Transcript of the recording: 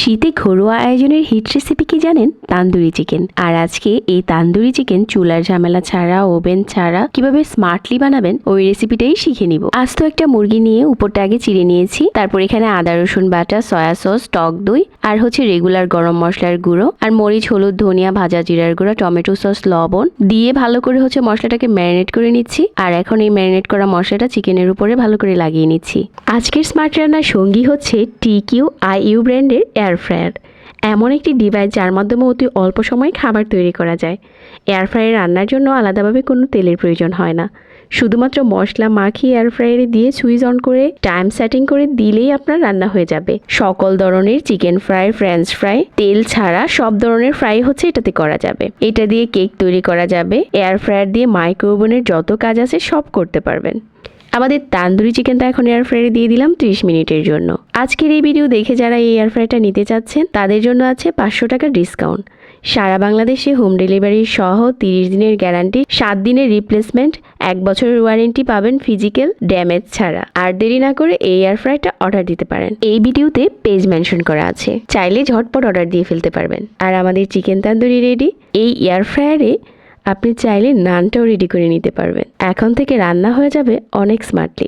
শীতে ঘরোয়া আয়োজনের হিট রেসিপি কি জানেন? তান্দুরি চিকেন আর আজকে এই তান্দুরি চিকেন চুলার ঝামেলা ছাড়া ওভেন ছাড়া কীভাবে স্মার্টলি বানাবেন, ওই রেসিপিটাই শিখে নিব। আজ তো একটা মুরগি নিয়ে উপরটা আগে চিড়ে নিয়েছি, তারপর এখানে আদা, রসুন বাটা সয়া সস টক দই, আর হচ্ছে রেগুলার গরম মশলার গুঁড়ো, আর মরিচ, হলুদ, ধনিয়া, ভাজা জিরার গুঁড়ো, টমেটো সস লবণ দিয়ে ভালো করে হচ্ছে মশলাটাকে ম্যারিনেট করে নিচ্ছি, আর এখন এই ম্যারিনেট করা মশলাটা চিকেনের উপরে ভালো করে লাগিয়ে নিচ্ছি। আজকের স্মার্ট রান্নার সঙ্গী হচ্ছে টি কিউ আই ইউ ব্র্যান্ডের এয়ার ফ্রায়ার এমন একটি ডিভাইস যার মাধ্যমে অতি অল্প সময়ে খাবার তৈরি করা যায়। এয়ার ফ্রায়ার রান্নার জন্য আলাদাভাবে কোনো তেলের প্রয়োজন হয় না। শুধুমাত্র মশলা মাখিয়ে এয়ার ফ্রায়ারে দিয়ে সুইচ অন করে টাইম সেটিং করে দিলেই আপনার রান্না হয়ে যাবে। সকল ধরনের চিকেন ফ্রাই ফ্রেঞ্চ ফ্রাই তেল ছাড়া সব ধরনের ফ্রাই হচ্ছে এটাতে করা যাবে। এটা দিয়ে কেক তৈরি করা যাবে। এয়ার ফ্রায়ার দিয়ে মাইক্রোওভেনের যত কাজ আছে সব করতে পারবেন। আমাদের তান্দুরি চিকেনটা এখন এয়ার ফ্রায়ারে দিয়ে দিলাম 30 মিনিটের জন্য। আজকের এই ভিডিও দেখে যারা এই এয়ার ফ্রায়ারটা নিতে চাচ্ছেন, তাদের জন্য আছে পাঁচশো টাকার ডিসকাউন্ট সারা বাংলাদেশে হোম ডেলিভারি সহ তিরিশ দিনের গ্যারান্টি সাত দিনের রিপ্লেসমেন্ট এক বছরের ওয়ারেন্টি পাবেন ফিজিক্যাল ড্যামেজ ছাড়া। আর দেরি না করে এই এয়ার ফ্রায়ারটা অর্ডার দিতে পারেন। এই ভিডিওতে পেজ মেনশন করা আছে। চাইলে ঝটপট অর্ডার দিয়ে ফেলতে পারবেন। আর আমাদের চিকেন তান্দুরি রেডি এই এয়ার ফ্রায়ারে আপনি চাইলে নানটাও রেডি করে নিতে পারবেন। এখন থেকে রান্না হয়ে যাবে অনেক স্মার্টলি